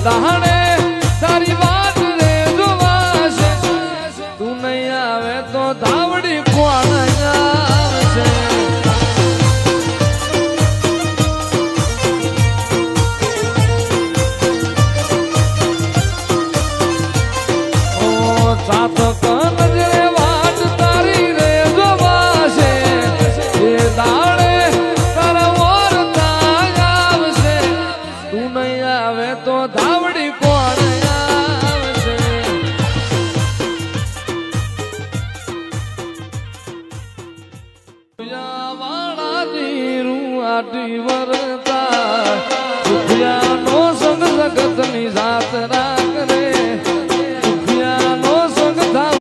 એ તારી વાત રે જોવાશે. તું નહીં આવે તો ધાવડી કોણ આવશે? ઓ ચાતક નજરે વાટ તારી રે જોવાશે. એ દાડે ધાવડી કોણ આવશે વાળા ની રૂ આટી વરતા